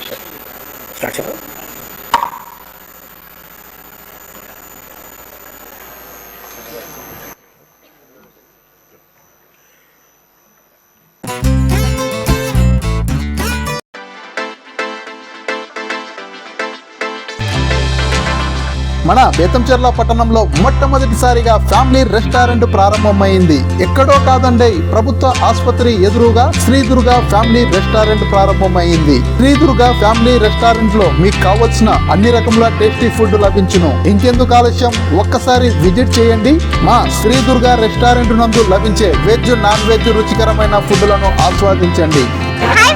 structure. Structure. Thank you. మన బేతంచెర్ల పట్టణంలో మొట్టమొదటిసారిగా ఫ్యామిలీ రెస్టారెంట్ ప్రారంభమైంది. ఎక్కడో కాదండి ప్రభుత్వ ఆసుపత్రి ఎదురుగా శ్రీ దుర్గా ఫ్యామిలీ రెస్టారెంట్ ప్రారంభమైంది. శ్రీ దుర్గా ఫ్యామిలీ రెస్టారెంట్లో మీకు కావలసిన అన్ని రకముల టేస్టీ ఫుడ్ లభించును. ఇంకెందుకు ఆలస్యం? ఒక్కసారి విజిట్ చేయండి. మా శ్రీ దుర్గా రెస్టారెంట్ నందు లభించే వెజ్ నాన్ వెజ్ రుచికరమైన ఫుడ్లను ఆస్వాదించండి. హాయ్